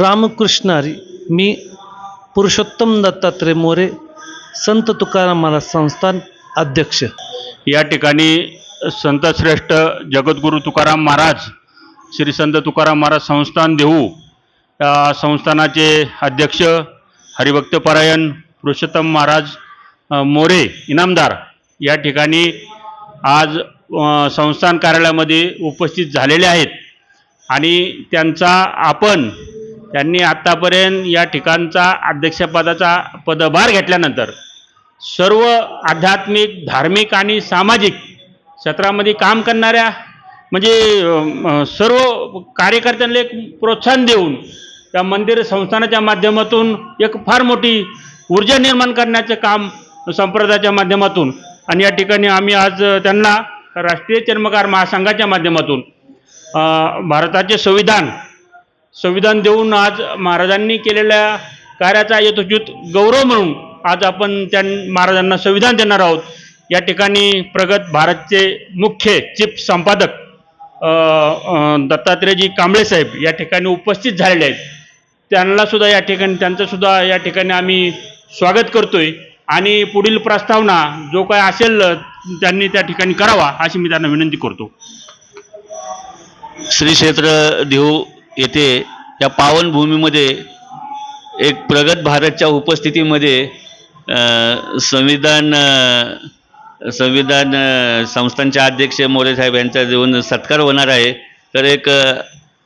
रामकृष्णारी मी पुरुषोत्तम दत्तात्रय मोरे संत तुकाराम महाराज संस्थान अध्यक्ष. या ठिकाणी संतश्रेष्ठ जगद्गुरू तुकाराम महाराज श्री संत तुकाराम महाराज संस्थान देऊ या संस्थानाचे अध्यक्ष हरिभक्तपरायण पुरुषोत्तम महाराज मोरे इनामदार या ठिकाणी आज संस्थान कार्यालयामध्ये उपस्थित झालेले आहेत. आणि त्यांचा आपण त्यांनी आत्तापर्यंत या ठिकाणचा अध्यक्षपदाचा पदभार घेतल्यानंतर सर्व आध्यात्मिक धार्मिक आणि सामाजिक क्षेत्रामध्ये काम करणाऱ्या म्हणजे सर्व कार्यकर्त्यांना एक प्रोत्साहन देऊन त्या मंदिर संस्थानाच्या माध्यमातून एक फार मोठी ऊर्जा निर्माण करण्याचं काम संप्रदायाच्या माध्यमातून आणि या ठिकाणी आम्ही आज त्यांना राष्ट्रीय चर्मकार महासंघाच्या माध्यमातून भारताचे संविधान संविधान देऊन आज महाराजांनी केलेल्या कार्याचा यथोचित गौरव म्हणून आज आपण त्या महाराजांना संविधान देणार आहोत. या ठिकाणी प्रगत भारतचे मुख्य चीफ संपादक दत्तात्रेयजी कांबळे साहेब या ठिकाणी उपस्थित झालेले आहेत. त्यांना सुद्धा या ठिकाणी त्यांचंसुद्धा या ठिकाणी आम्ही स्वागत करतो आहे आणि पुढील प्रस्तावना जो काय असेल त्यांनी त्या ठिकाणी करावा अशी मी त्यांना विनंती करतो. श्री क्षेत्र देहू येथे या पावनभूमीमध्ये एक प्रगत भारतच्या उपस्थितीमध्ये संविधान संविधान संस्थांचे अध्यक्ष मोरे साहेब यांचा देऊन सत्कार होणार आहे. तर एक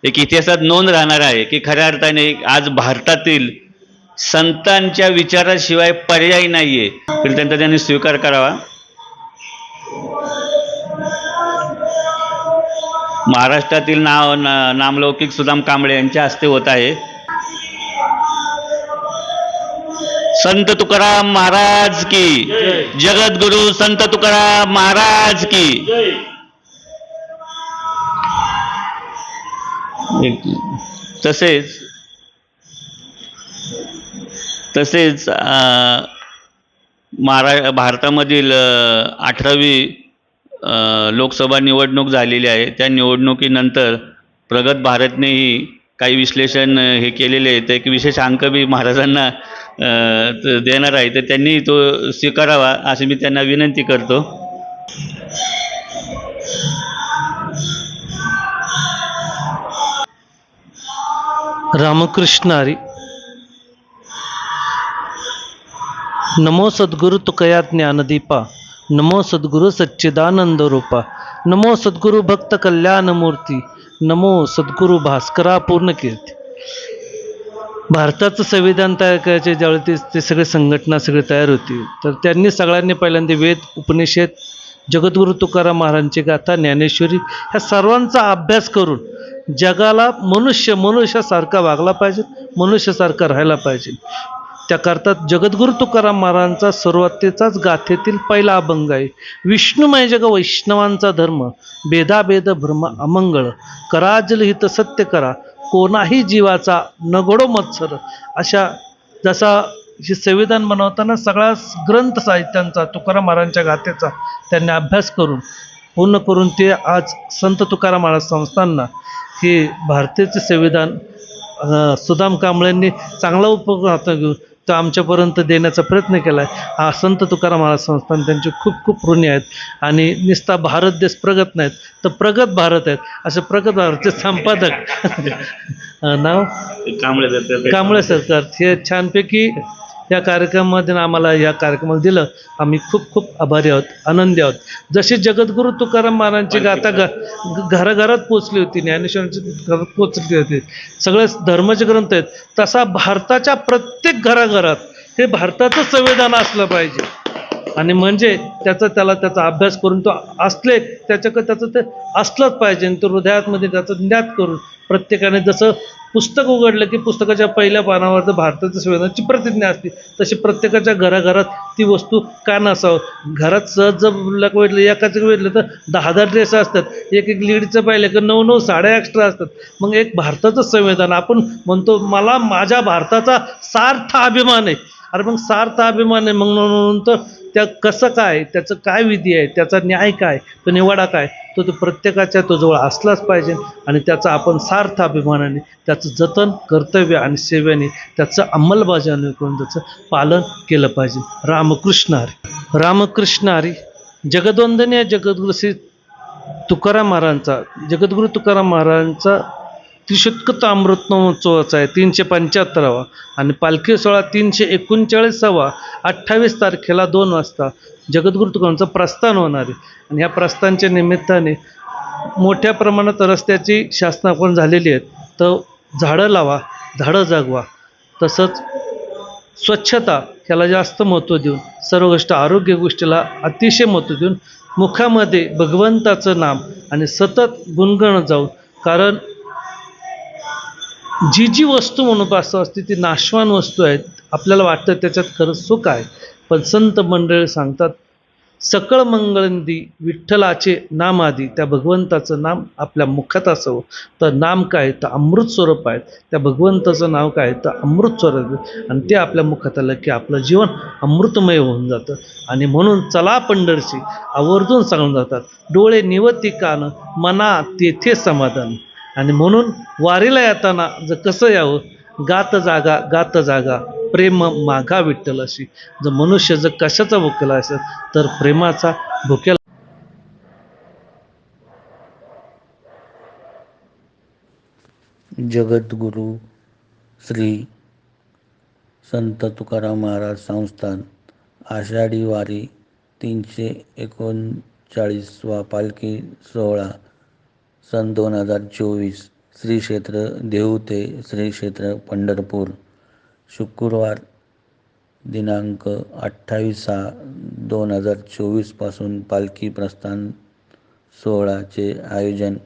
एक इतिहासात नोंद राहणार आहे की खऱ्या अर्थाने आज भारतातील संतांच्या विचाराशिवाय पर्याय नाही आहे तर त्यांचा त्यांनी स्वीकार करावा. महाराष्ट्रातील नाव ना- नामलौकिक सुदाम कांबळे यांच्या हस्ते होत आहे. संत तुकाराम महाराज की. जगद्गुरु संत तुकाराम महाराज की. तसेच तसेच महारा भारतामधील अठरावी लोकसभा निवडणूक झालेली आहे. त्या निवडणुकीनंतर प्रगत भारतनेही काही विश्लेषण हे केलेले आहे ते एक विशेष अंक मी महाराजांना देणार आहे. तर त्यांनी तो स्वीकारावा अशी मी त्यांना विनंती करतो. रामकृष्णारी नमो सद्गुरु तुकया ज्ञानदीपा. नमो सद्गुरु सच्चिदानंद रूपा नमो सद्गुरु भक्त कल्याण मूर्ती नमो सद्गुरु भास्करा पूर्ण कीर्ती भारताचं संविधान तयार करायचे ज्यावेळी ते ते सगळे संघटना सगळे तयार होती तर त्यांनी सगळ्यांनी पहिल्यांदा वेद उपनिषद जगद्गुरु तुकाराम महाराजांची गाथा ज्ञानेश्वरी ह्या सर्वांचा अभ्यास करून जगाला मनुष्य मनुष्यासारखा वागला पाहिजे मनुष्यासारखा राहायला पाहिजे. त्याकरता जगद्गुरु तुकाराम महाराजांचा सुरुवातीचाच गाथेतील पहिला अभंग आहे. विष्णुमय जग वैष्णवांचा धर्म भेदाभेद भ्रम अमंगळ. कराजल हित सत्य करा कोणाही जीवाचा नगडो मत्सर. अशा जसा हे संविधान बनवताना सगळा ग्रंथ साहित्यांचा तुकाराम महाराजांच्या गाथेचा त्यांनी अभ्यास करून पूर्ण करून ते आज संत तुकाराम महाराज संस्थांना हे भारतीयचे संविधान सुदाम कांबळेंनी चांगला उपयोग हातात घेऊन तो आमच्यापर्यंत देण्याचा प्रयत्न केला आहे हा संत तुकाराम महाराज संस्थान त्यांचे खूप खूप ऋणी आहेत. आणि निस्ता भारत देश प्रगत नाहीत तर प्रगत भारत आहेत. असे प्रगत भारतचे संपादक. नाव? कांबळे कांबळे सरकार. हे छानपैकी या कार्यक्रमामध्ये आम्हाला या कार्यक्रमाला दिलं. आम्ही खूप खूप आभारी आहोत आनंदी आहोत. जशी जगद्गुरू तुकाराम महाराजांची गाथा घ घराघरात पोचली होती ज्ञानेश्वरांची घरात पोचली होती. सगळे धर्माचे ग्रंथ आहेत. तसा भारताच्या प्रत्येक घराघरात हे भारताचं संविधान असलं पाहिजे. आणि म्हणजे त्याचा त्याला त्याचा अभ्यास करून तो असले त्याच्याकडे त्याचं ते असलंच पाहिजे. आणि तो हृदयातमध्ये त्याचा ज्ञात करून प्रत्येकाने जसं पुस्तक उघडलं की पुस्तकाच्या पहिल्या पानावर तर भारताच्या संविधानाची प्रतिज्ञा असते. तशी प्रत्येकाच्या घराघरात ती वस्तू का नसावं? घरात सहज जर लग भेटलं एकाचं भेटलं तर दहा दहा ड्रेस असतात. एक एक लीडचं पाहिलं की नऊ नऊ साड्या एक्स्ट्रा असतात. मग एक भारताचं संविधान आपण म्हणतो मला माझ्या भारताचा सार्थ अभिमान आहे. अरे मग सार्थ अभिमान आहे मग म्हणून तर त्या कसं काय त्याचं काय विधी आहे त्याचा न्याय काय तो निवाडा काय तो तो प्रत्येकाच्या तो जवळ असलाच पाहिजे. आणि त्याचा आपण सार्थ अभिमानाने त्याचं जतन कर्तव्य आणि सेवेने त्याचं अंमलबजावणी करून त्याचं पालन केलं पाहिजे. रामकृष्ण हरी. रामकृष्ण हरी. जगद्वंदनीय जगद्गुरु श्री तुकाराम महाराजांचा जगद्गुरु तुकाराम महाराजांचा त्रिशतकत अमृत आहे तीनशे पंच्याहत्तरावा. आणि पालखी सोहळा तीनशे एकोणचाळीसावा अठ्ठावीस तारखेला दोन वाजता. जगद्गुरु तुकांचं प्रस्थान होणार आहे. आणि ह्या प्रस्थानच्या निमित्ताने मोठ्या प्रमाणात रस्त्याची शासनाकडून झालेली आहेत. तर झाडं लावा झाडं जागवा. तसंच स्वच्छता ह्याला जास्त महत्त्व देऊन सर्व गोष्ट आरोग्य गोष्टीला अतिशय महत्त्व देऊन मुखामध्ये भगवंताचं नाम आणि सतत गुणगण जाऊन कारण जी जी वस्तू म्हणून असते ती नाशवान वस्तू आहेत. आपल्याला वाटतं त्याच्यात खरंच सुख आहे. पण संत मंडळी सांगतात सकळ मंगळंदी विठ्ठलाचे नाम आधी त्या भगवंताचं नाम आपल्या मुखात असावं. तर नाम काय? तर अमृत स्वरूप आहे त्या भगवंताचं नाव काय? तर अमृत स्वरूप आहे. आणि ते आपल्या मुखात आलं की आपलं जीवन अमृतमय होऊन जातं. आणि म्हणून चला पंढरशी आवर्जून सांगून जातात डोळे निवती कान मना तेथे समाधान. आणि म्हणून वारीला येताना जर कसं यावं? गात जागा गात जागा. प्रेम मागा विठ्ठल अशी. जर मनुष्य जर कशाचा भुकेला असेल तर प्रेमाचा भुकेला जगद्गुरू श्री संत तुकाराम महाराज संस्थान आषाढी वारी तीनशे एकोणचाळीसवा पालखी सोहळा सन दोन हजार चोवीस श्री क्षेत्र देहू ते श्री क्षेत्र पंढरपूर. शुक्रवार दिनांक अठ्ठावीस सहा दोन हजार चोवीसपासून पालखी प्रस्थान सोहळाचे आयोजन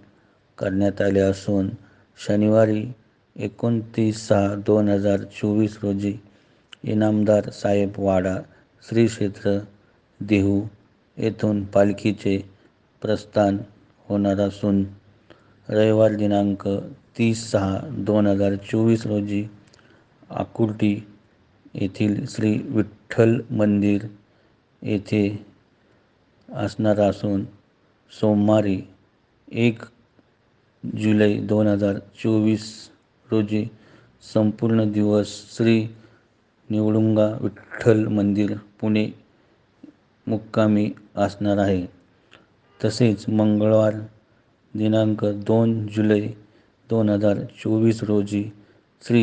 करण्यात आले असून शनिवारी एकोणतीस सहा दोन हजार चोवीस रोजी इनामदार साहेब वाडा श्री क्षेत्र देहू येथून पालखीचे प्रस्थान होणार असून रविवार दिनांक तीस सहा दोन हजार चोवीस रोजी आकुर्डी येथील श्री विठ्ठल मंदिर येथे असणार असून सोमवारी एक जुलै दोन हजार चोवीस रोजी संपूर्ण दिवस श्री निवडुंगा विठ्ठल मंदिर पुणे मुक्कामी असणार आहे. तसेच मंगळवार दिनांक दोन जुलै दोन हजार चोवीस रोजी श्री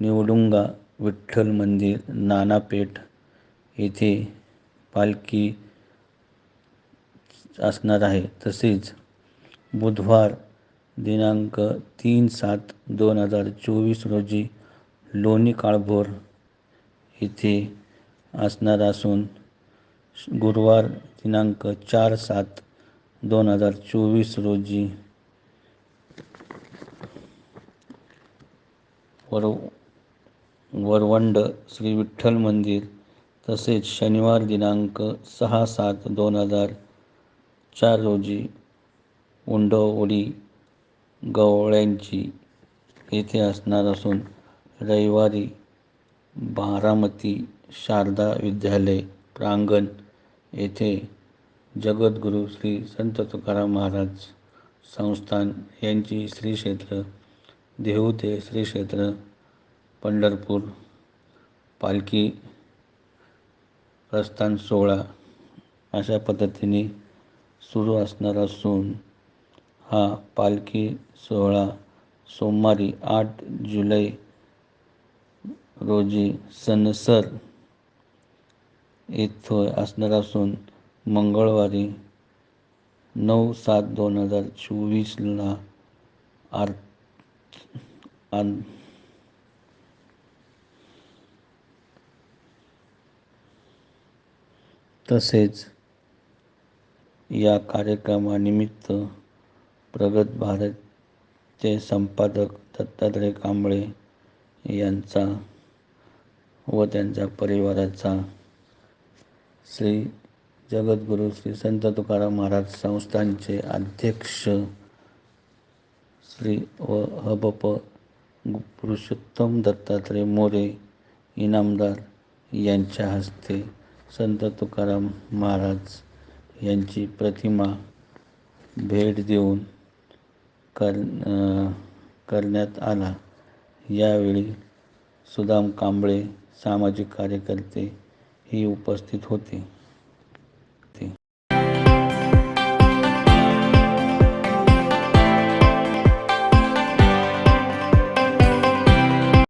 निवडुंगा विठ्ठल मंदिर नानापेठ येथे पालखी असणार आहे. तसेच बुधवार दिनांक तीन सात दोन हजार चोवीस रोजी लोणी काळभोर येथे असणार असून गुरुवार दिनांक चार सात दोन हजार चोवीस रोजी वर वरवंड श्री विठ्ठल मंदिर तसेच शनिवार दिनांक सहा सात दोन हजार चार रोजी उंडवडी गवळ्यांची येथे असणार असून रविवारी बारामती शारदा विद्यालय प्रांगण येथे जगद्गुरू श्री संत तुकाराम महाराज संस्थान यांची श्री क्षेत्र देहू ते श्री क्षेत्र पंढरपूर पालखी प्रस्थान सोहळा अशा पद्धतीने सुरू असणार असून हा पालखी सोहळा सोमवारी आठ जुलै रोजी सनसर येथे असणार असून मंगळवारी नऊ सात दोन हजार चोवीसला आर आन तसेच या कार्यक्रमानिमित्त प्रगत भारतचे संपादक दत्तात्रय कांबळे यांचा व त्यांच्या परिवाराचा श्री जगद्गुरू श्री संत तुकाराम महाराज संस्थांचे अध्यक्ष श्री व हबप पुरुषोत्तम दत्तात्रय मोरे इनामदार यांच्या हस्ते संत तुकाराम महाराज यांची प्रतिमा भेट देऊन कर करण्यात आला. यावेळी सुदाम कांबळे सामाजिक कार्यकर्ते ही उपस्थित होते.